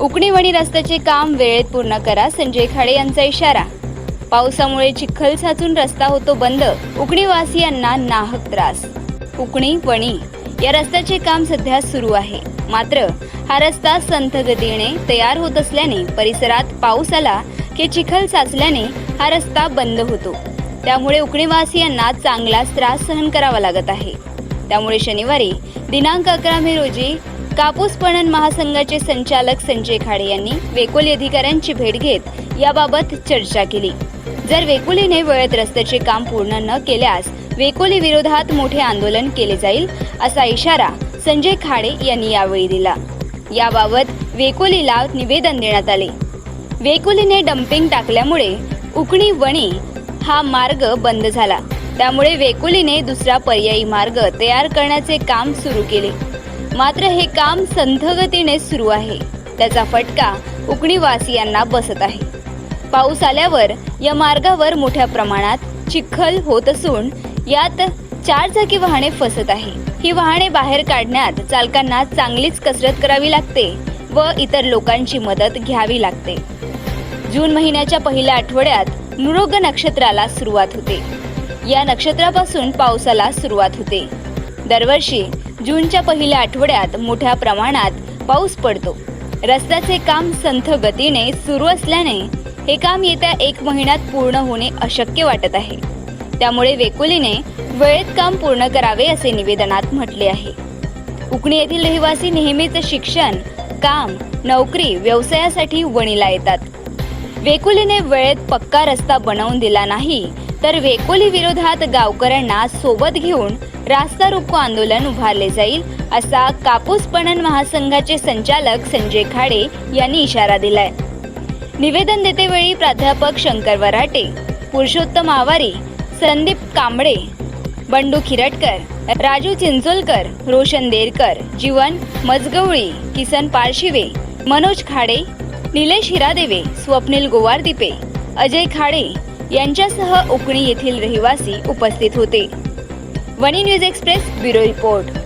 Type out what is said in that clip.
उकणीवणी रस्त्याचे काम वेळेत पूर्ण करा संजय खाडे यांचा इशारा. पावसामुळे चिखल साचून रस्ता होतो बंद उकणीवासियांना नाहक त्रास. उकणी वणी या रस्त्याचे काम सध्या सुरू आहे. मात्र हा रस्ता संथ गतीने तयार होत असल्याने परिसरात पाऊस आला की चिखल साचल्याने हा रस्ता बंद होतो. त्यामुळे उकणीवासियांना चांगलाच त्रास सहन करावा लागत आहे. त्यामुळे शनिवारी दिनांक अकरा मे रोजी कापूस पणन महासंघाचे संचालक संजय खाडे यांनी वेकोली अधिकाऱ्यांची भेट घेत याबाबत चर्चा केली. जर वेकोलीने वेळेत रस्त्याचे काम पूर्ण न केल्यास वेकोली विरोधात मोठे आंदोलन केले जाईल असा इशारा संजय खाडे यांनी यावेळी दिला. याबाबत वेकोलीला निवेदन देण्यात आले. वेकोलीने डम्पिंग टाकल्यामुळे उकणी वणी हा मार्ग बंद झाला. त्यामुळे वेकोलीने दुसरा पर्यायी मार्ग तयार करण्याचे काम सुरू केले. मात्र हे काम संथगतीने सुरू आहे. त्याचा फटका उकणीवासियांना बसत आहे. पाऊस आल्यावर या मार्गावर मोठ्या प्रमाणात चिखल होत असून यात चार चाकी वाहने फसत आहे. ही वाहने बाहेर काढण्यात चालकांना चांगलीच कसरत करावी लागते व इतर लोकांची मदत घ्यावी लागते. जून महिन्याच्या पहिल्या आठवड्यात मृग नक्षत्राला सुरुवात होते. या नक्षत्रापासून पावसाला सुरुवात होते. दरवर्षी जूनच्या पहिल्या आठवड्यात मोठ्या प्रमाणात पाऊस पडतो. रस्त्याचे काम संथ गतीने सुरू असल्याने हे काम येत्या एक महिन्यात पूर्ण होणे अशक्य वाटत आहे. त्यामुळे वेकुलीने वेळेत काम पूर्ण करावे असे निवेदनात म्हटले आहे. उकणी येथील रहिवासी नेहमीच शिक्षण काम नोकरी व्यवसायासाठी वणीला येतात. वेकुलीने वेळेत पक्का रस्ता बनवून दिला नाही तर वेकोली विरोधात गावकऱ्यांना सोबत घेऊन रास्ता रोको आंदोलन उभारले जाईल असा कापूस पणन महासंघाचे संचालक संजय खाडे यांनी इशारा दिलाय. निवेदन देतेवेळी प्राध्यापक शंकर वराटे पुरुषोत्तम आवारी संदीप कांबळे बंडू खिरटकर राजू चिंचोलकर रोशन देरकर जीवन मजगवळी किसन पारशिवे मनोज खाडे निलेश हिरादेवे स्वप्नील गोवारदिपे अजय खाडे यांच्यासह उकणी येथील रहिवासी उपस्थित होते. વની ન્યૂઝ એક્સપ્રેસ બ્યુરો રિપોર્ટ